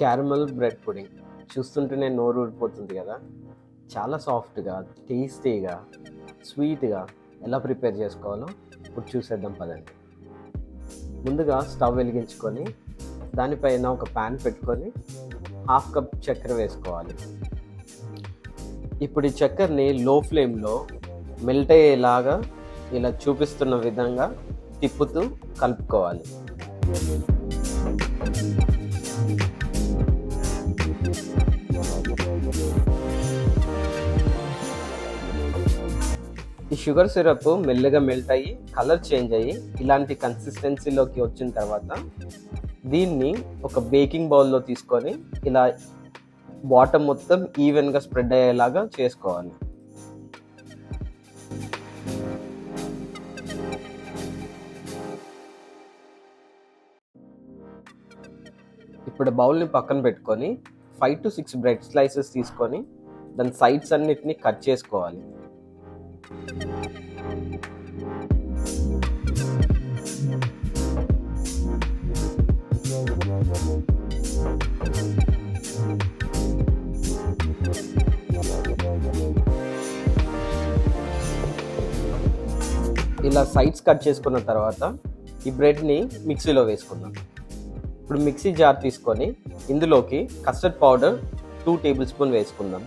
Caramel bread pudding. చూస్తుంటేనే నోరు ఊరిపోతుంది కదా. చాలా సాఫ్ట్గా టేస్టీగా స్వీట్గా ఎలా ప్రిపేర్ చేసుకోవాలో ఇప్పుడు చూసేద్దాం పదండి. ముందుగా స్టవ్ వెలిగించుకొని దానిపైన ఒక ప్యాన్ పెట్టుకొని హాఫ్ కప్ చక్కెర వేసుకోవాలి. ఇప్పుడు ఈ చక్కెరని లో ఫ్లేమ్లో మెల్ట్ అయ్యేలాగా ఇలా చూపిస్తున్న విధంగా తిప్పుతూ కలుపుకోవాలి. ఈ షుగర్ సిరప్ మెల్లగా మెల్ట్ అయ్యి కలర్ చేంజ్ అయ్యి ఇలాంటి కన్సిస్టెన్సీలోకి వచ్చిన తర్వాత దీన్ని ఒక బేకింగ్ బౌల్లో తీసుకొని ఇలా బాటమ్ మొత్తం ఈవెన్గా స్ప్రెడ్ అయ్యేలాగా చేసుకోవాలి. ఇప్పుడు బౌల్ని పక్కన పెట్టుకొని five to six bread slices తీసుకొని దాని సైడ్స్ అన్నిటిని కట్ చేసుకోవాలి. ఇలా సైడ్స్ కట్ చేసుకున్న తర్వాత ఈ బ్రెడ్ని మిక్సీలో వేసుకుందాం. ఇప్పుడు మిక్సీ జార్ తీసుకొని ఇందులోకి custard powder two tablespoon వేసుకుందాం.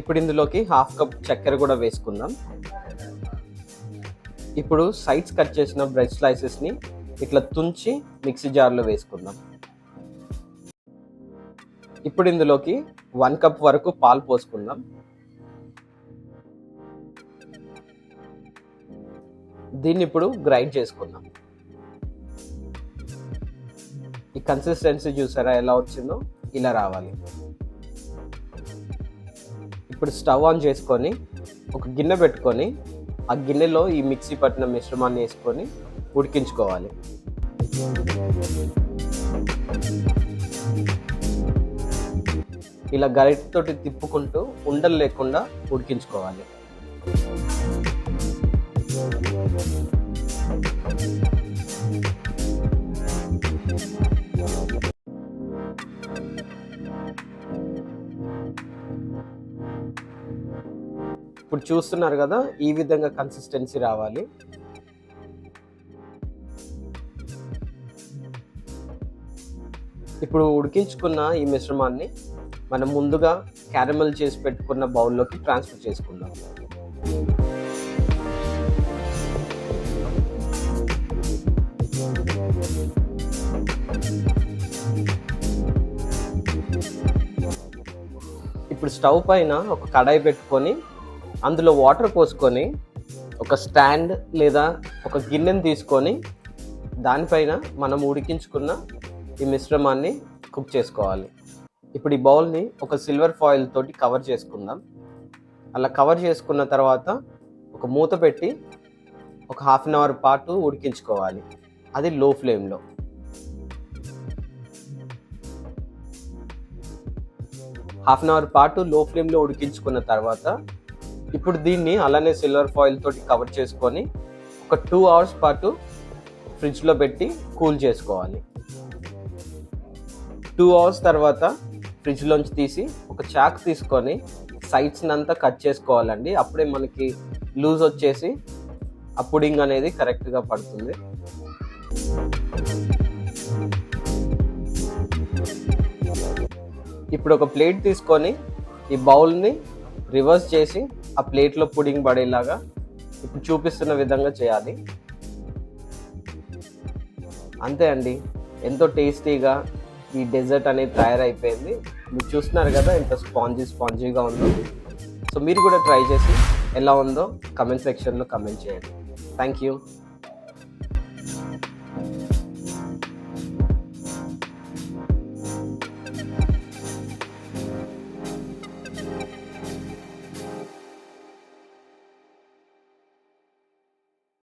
ఇప్పుడు ఇందులోకి హాఫ్ కప్ చక్కెర కూడా వేసుకుందాం. ఇప్పుడు సైడ్స్ కట్ చేసిన బ్రెడ్ స్లైసెస్ని ఇట్లా తుంచి మిక్సీ జార్లో వేసుకుందాం. ఇప్పుడు ఇందులోకి వన్ కప్ వరకు పాలు పోసుకుందాం. దీన్ని ఇప్పుడు గ్రైండ్ చేసుకుందాం. కన్సిస్టెన్సీ చూసారా? ఎలా వచ్చిందో? ఇలా రావాలి. ఇప్పుడు స్టవ్ ఆన్ చేసుకొని ఒక గిన్నె పెట్టుకొని ఆ గిన్నెలో ఈ మిక్సీ పట్టిన మిశ్రమాన్ని వేసుకొని ఉడికించుకోవాలి. ఇలా గరిటతోటి తిప్పుకుంటూ ఉండలు లేకుండా ఉడికించుకోవాలి. ఇప్పుడు చూస్తున్నారు కదా ఈ విధంగా కన్సిస్టెన్సీ రావాలి. ఇప్పుడు ఉడికించుకున్న ఈ మిశ్రమాన్ని మనం ముందుగా క్యారమల్ చేసి పెట్టుకున్న బౌల్లోకి ట్రాన్స్ఫర్ చేసుకుందాం. ఇప్పుడు స్టవ్ పైన ఒక కడాయి పెట్టుకొని అందులో వాటర్ పోసుకొని ఒక స్టాండ్ లేదా ఒక గిన్నెని తీసుకొని దానిపైన మనం ఉడికించుకున్న ఈ మిశ్రమాన్ని కుక్ చేసుకోవాలి. ఇప్పుడు ఈ బౌల్ని ఒక సిల్వర్ ఫాయిల్ తోటి కవర్ చేసుకుందాం. అలా కవర్ చేసుకున్న తర్వాత ఒక మూత పెట్టి ఒక హాఫ్ అన్ అవర్ పాటు ఉడికించుకోవాలి. అది లో ఫ్లేమ్లో. హాఫ్ అన్ అవర్ పాటు లో ఫ్లేమ్లో ఉడికించుకున్న తర్వాత ఇప్పుడు దీన్ని అలానే సిల్వర్ ఫాయిల్ తోటి కవర్ చేసుకొని ఒక టూ అవర్స్ పాటు ఫ్రిడ్జ్లో పెట్టి కూల్ చేసుకోవాలి. టూ అవర్స్ తర్వాత ఫ్రిడ్జ్లోంచి తీసి ఒక చాక్ తీసుకొని సైడ్స్ని అంతా కట్ చేసుకోవాలండి. అప్పుడే మనకి లూజ్ వచ్చేసి ఆ పుడింగ్ అనేది కరెక్ట్గా పడుతుంది. ఇప్పుడు ఒక ప్లేట్ తీసుకొని ఈ బౌల్ని రివర్స్ చేసి ఆ ప్లేట్లో పుడింగ్ పడేలాగా ఇప్పుడు చూపిస్తున్న విధంగా చేయాలి. అంతే అండి. ఎంతో టేస్టీగా ఈ డెజర్ట్ అనేది తయారైపోయింది. మీరు చూస్తున్నారు కదా ఎంత స్పాంజీ స్పాంజీగా ఉందో. సో మీరు కూడా ట్రై చేసి ఎలా ఉందో కమెంట్ సెక్షన్లో కమెంట్ చేయండి. Thank you